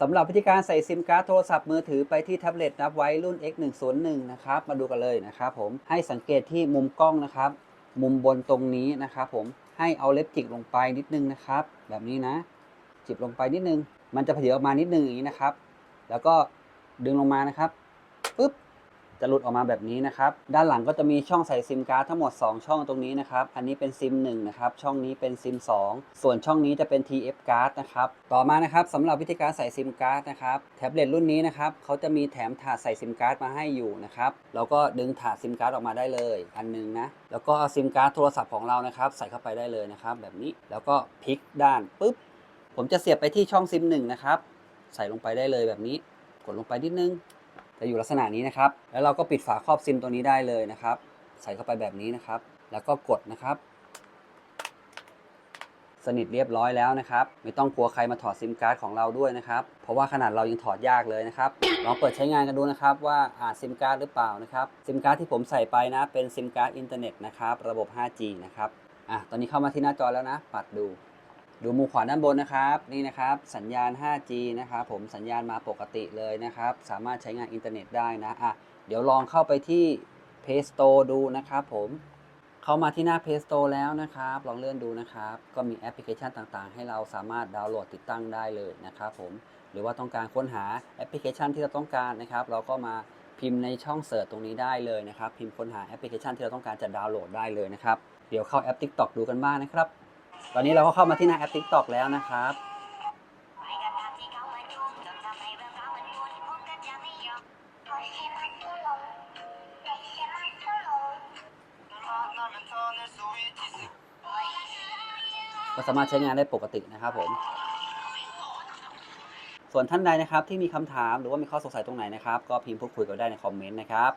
สำหรับวิธีการใส่ซิมการ์ดโทรศัพท์มือถือไปที่แท็บเล็ตนับไว้รุ่น X101 นะครับ มาดูกันเลยนะครับผม ให้สังเกตที่มุมกล้องนะครับ มุมบนตรงนี้นะครับผม ให้เอาเล็บจิกลงไปนิดนึงนะครับ แบบนี้นะ จิบลงไปนิดนึง มันจะเผยออกมานิดนึงอย่างนี้นะครับ แล้วก็ดึงลงมานะครับ ปึ๊บ จะหลุดออกมาแบบนี้นะครับ ด้านหลังก็จะมีช่องใส่ซิมการ์ดทั้งหมด 2 ช่องตรงนี้นะครับ อันนี้เป็นซิม1นะครับ ช่องนี้เป็นซิม2 ส่วนช่องนี้จะเป็น TF card นะครับ ต่อมานะครับสำหรับวิธีการใส่ซิมการ์ดนะครับ แท็บเล็ตรุ่นนี้นะครับเขาจะมีแถมถาดใส่ซิมการ์ดมาให้อยู่นะครับเราก็ดึงถาดซิมการ์ดออกมาได้เลย อันหนึงนะ แล้วก็เอาซิมการ์ดโทรศัพท์ของเรานะครับ ใส่เข้าไปได้เลยนะครับ แบบนี้ แล้วก็พลิกด้านปุ๊บ ผมจะเสียบไปที่ช่องซิม1นะครับ ใส่ลงไปได้เลยแบบนี้ กดลงไปนิดนึง จะอยู่ลักษณะนี้นะครับ แล้วเราก็ปิดฝาครอบซิมตัวนี้ได้เลยนะครับ ใส่เข้าไปแบบนี้นะครับ แล้วก็กดนะครับ สนิทเรียบร้อยแล้วนะครับ ไม่ต้องกลัวใครมาถอดซิมการ์ดของเราด้วยนะครับ เพราะว่าขนาดเรายังถอดยากเลยนะครับ ลองเปิดใช้งานกันดูนะครับว่าอ่านซิมการ์ดหรือเปล่านะครับ ซิมการ์ดที่ผมใส่ไปนะ เป็นซิมการ์ดอินเทอร์เน็ตนะครับ ระบบ 5G นะครับ อะ ตอนนี้เข้ามาที่หน้าจอแล้วนะ ปัดดู ดูมุมขวาด้านบนนะครับนี่นะครับสัญญาณ 5G นะครับผมสัญญาณมาปกติเลยนะครับ สามารถใช้งานอินเทอร์เน็ตได้นะอะเดี๋ยวลองเข้าไปที่ Play Store ดูนะครับผมเข้ามาที่หน้า Play Store แล้วนะครับ ลองเลื่อนดูนะครับ ก็มีแอปพลิเคชันต่างๆ ให้เราสามารถดาวน์โหลดติดตั้งได้เลยนะครับผมหรือว่าต้องการค้นหาแอปพลิเคชันที่เราต้องการนะครับ เราก็มาพิมพ์ในช่องเสิร์ชตรงนี้ได้เลยนะครับ พิมพ์ค้นหาแอปพลิเคชันที่เราต้องการจะดาวน์โหลดได้เลยนะครับ เดี๋ยวเข้าแอป TikTok ดูกันบ้างนะครับ ตอนนี้เราก็เข้ามาที่หน้าแอป TikTok แล้วนะครับ ก็สามารถใช้งานได้ปกตินะครับผม ส่วนท่านใดนะครับที่มีคำถามหรือว่ามีข้อสงสัยตรงไหนนะครับ ก็พิมพ์พูดคุยกันได้ในคอมเมนต์นะครับ